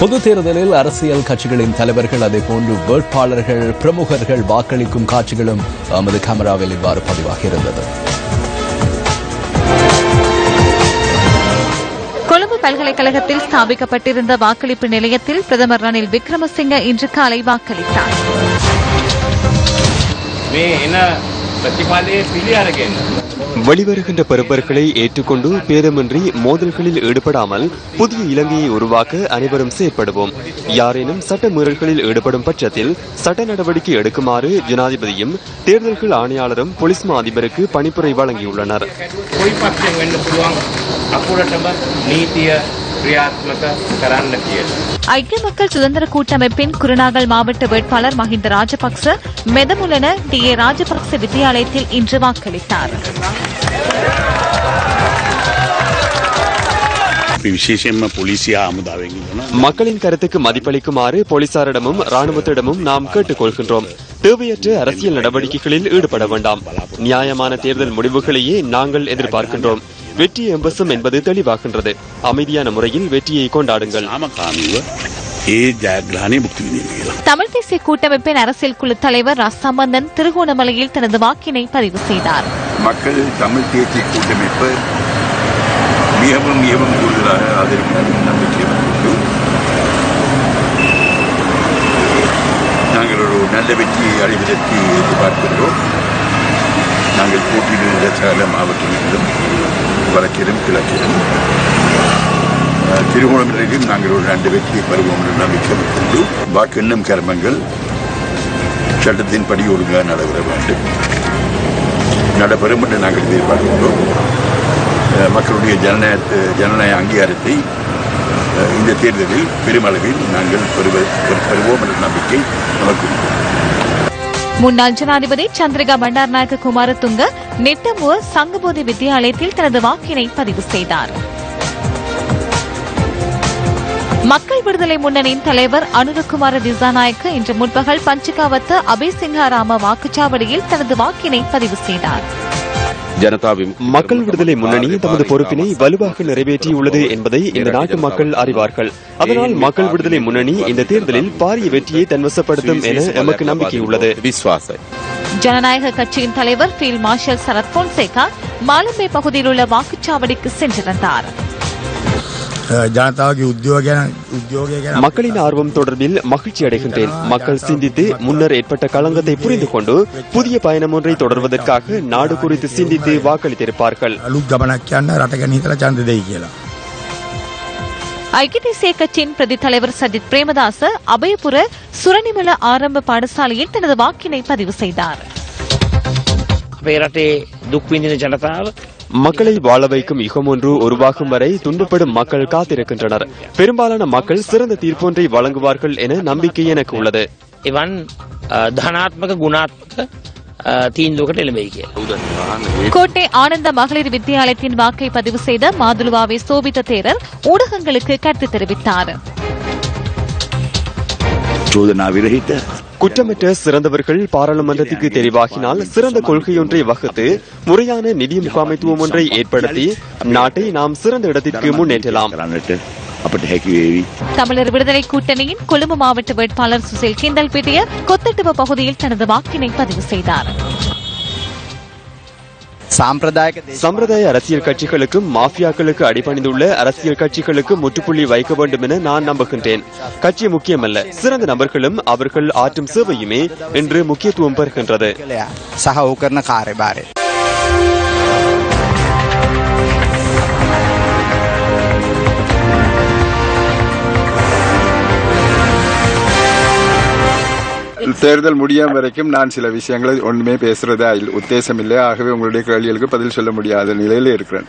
பொது தேர்தலில் அரசியல் கட்சிகளின் தலைவர்கள் அதேபோன்று வேட்பாளர்கள் பிரமுகர்கள் வாக்களிக்கும் காட்சிகளும் எமது கேமராவில் இவ்வாறு பதிவாகியிருந்தது. கொழும்பு பல்கலைக்கழகத்தில் ஸ்தாபிக்கப்பட்டிருந்த வாக்களிப்பு நிலையத்தில் பிரதமர் ரணில் விக்ரமசிங்க இன்று காலை வாக்களித்தார். මේ வழிவருகின்ற பிறப்பர்களை ஏற்றுக்கொண்டு பேதமின்றி மோதல்களில் ஈடுபடாமல் புதிய இலங்கையை உருவாக்க அனைவரும் செயற்படுவோம். யாரேனும் சட்ட மீறல்களில் ஈடுபடும் பட்சத்தில் சட்ட நடவடிக்கை எடுக்குமாறு ஜனாதிபதியும் தேர்தல்கள் ஆணையாளரும் போலீஸ் மா அதிபருக்கு பணிப்புரை வழங்கியுள்ளனர். ஐக்கிய மக்கள் சுதந்திர கூட்டமைப்பின் குருநாகல் மாவட்ட வேட்பாளர் மஹிந்த ராஜபக்ச மெதமுலன டி ஏ ராஜபக்ச வித்தியாலயத்தில் இன்று வாக்களித்தார். மக்களின் கருத்துக்கு மதிப்பளிக்குமாறு போலீசாரிடமும் ராணுவத்திடமும் நாம் கேட்டுக் கொள்கின்றோம் தேவையற்ற அரசியல் நடவடிக்கைகளில் ஈடுபட வேண்டாம். நியாயமான தேர்தல் முடிவுகளையே நாங்கள் எதிர்பார்க்கின்றோம். வெற்றி எம்பசம் என்பது தெளிவாகின்றது. அமைதியான முறையில் வெற்றியை கொண்டாடுங்கள். தமிழ் தேசிய கூட்டமைப்பின் அரசியல் குழு தலைவர் ராசாமந்தன் திருகோணமலையில் தனது வாக்கினை பதிவு செய்தார். மக்கள் தமிழ் தேசிய கூட்டமைப்பு மிகவும் மிகவும் கூடுதலாக ஆதரிக்கும் நாங்கள் ஒரு நல்ல வெற்றியை அடைவதற்கு எதிர்பார்க்கின்றோம் நாங்கள் போட்டியிடுகின்ற சகல மாவட்டங்களிலும் வடக்கிலும் கிழக்கிலும் திருகோணமலையிலும் நாங்கள் ஒரு ரெண்டு வெற்றியை பெறுவோம் என்ற நம்பிக்கை கொண்டு வாக்கெண்ணும் கர்மங்கள் சட்டத்தின்படி ஒழுங்காக நடைபெற வேண்டும். நடைபெறும் என்று நாங்கள் எதிர்பார்க்கின்றோம். மக்களுடைய ஜனநாயக ஜனநாயக அங்கீகாரத்தை இந்த தேர்தலில் பெருமளவில் நாங்கள் பெறுவ- பெறுவோம் என்ற நம்பிக்கை நமக்கு உண்டு. முன்னாள் ஜனாதிபதி சந்திரிகா பண்டாரநாயக்க குமாரதுங்க நெட்டம்பூர் சங்கபோதி வித்தியாலயத்தில் தனது வாக்கினை பதிவு செய்தார். மக்கள் விடுதலை முன்னணியின் தலைவர் அனுரகுமார திசாநாயக்க இன்று முற்பகல் பஞ்சிகாவத்த அபேசிங்காராம வாக்குச்சாவடியில் தனது வாக்கினை பதிவு செய்தார். மக்கள் விடுதலை முன்னணி தமது பொறுப்பினை வலுவாக நிறைவேற்றியுள்ளது என்பதை இந்த நாட்டு மக்கள் அறிவார்கள். அதனால் மக்கள் விடுதலை முன்னணி இந்த தேர்தலில் பாரிய வெற்றியை தன்வசப்படுத்தும் என எமக்கு நம்பிக்கை உள்ளது ஜனநாயக கட்சியின் தலைவர் ஃபீல்ட் மார்ஷல் சரத் பொன்சேகா மாலம்பே பகுதியில் உள்ள வாக்குச்சாவடிக்கு சென்றிருந்தார். ජනතාවගේ උද්‍යෝග ගැන උද්‍යෝගය ගැන மக்களின் ஆர்வம் தொடர்பில் மகிழ்ச்சி அடைகின்றேன் மக்கள் சிந்தித்து முன்னர் ஏற்பட்ட களங்கத்தை புரிந்து கொண்டு புதிய பயணம் ஒன்றை தொடர்வதற்காக நாடு குறித்து சிந்தித்து வாக்களித்திருப்பார்கள் අලුත් ගමනක් යන්න රටගැන හිතලා ඡන්ද දෙයි කියලා. ஐக்கிய தேசிய கட்சியின் பிரதி தலைவர் சஜித் பிரேமதாச அபயபுர சுரணிமல ஆரம்ப பாடசாலையில் தனது வாக்கினை பதிவு செய்தார் අපේ රටේ දුක් විඳින ජනතාව மக்களை வாழ வைக்கும் யுகம் ஒன்று உருவாகும் வரை துன்பப்படும் மக்கள் காத்திருக்கின்றனர் பெரும்பாலான மக்கள் சிறந்த தீர்ப்பொன்றை வழங்குவார்கள் என நம்பிக்கை எனக்கு உள்ளது එවන් අ, ධනාත්මක ගුණාත්මක අ, තීන්දුවකට එළඹෙයි කියලා. கோட்டை ஆனந்த மகளிர் வித்தியாலயத்தின் வாக்கை பதிவு செய்த மாதுலுவாவை சோபித்த தேரர் ஊடகங்களுக்கு கருத்து தெரிவித்தார் චෝදනා විරහිත குற்றமற்ற சிறந்தவர்கள் பாராளுமன்றத்துக்கு தெரிவாகினால் சிறந்த கொள்கையொன்றை வகுத்து முறையான நிதி முகாமைத்துவம் ஒன்றை ஏற்படுத்தி நாட்டை நாம் சிறந்த இடத்திற்கு முன்னேற்றலாம். தமிழர் விடுதலை கூட்டணியின் கொழும்பு மாவட்ட வேட்பாளர் சுசில் செந்தல்பேட்டையர் கொத்தட்டுவ பகுதியில் தனது வாக்கினை பதிவு செய்தார். சம்பிரதாய அரசியல் கட்சிகளுக்கும் மாஃபியாக்களுக்கு அடிபணிந்துள்ள அரசியல் கட்சிகளுக்கு முற்றுப்புள்ளி வைக்க வேண்டும் என நான் நம்புகின்றேன். கட்சி முக்கியமல்ல. சிறந்த நபர்களும் அவர்கள் ஆற்றும் சேவையுமே என்று முக்கியத்துவம் பெறுகின்றது. தேர்தல் முடியும் வரைக்கும் நான் சில விஷயங்களை ஒண்ணுமே பேசுறதா உத்தேசம் இல்லை ஆகவே உங்களுடைய கேள்விகளுக்கு பதில் சொல்ல முடியாத நிலையில இருக்கிறேன்.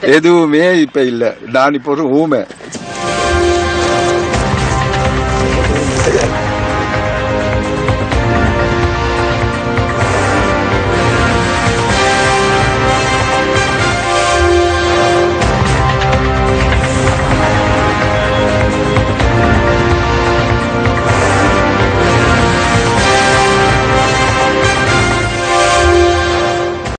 எதுவுமே இப்ப இல்ல. நான் இப்போ ஒரு ஊமை.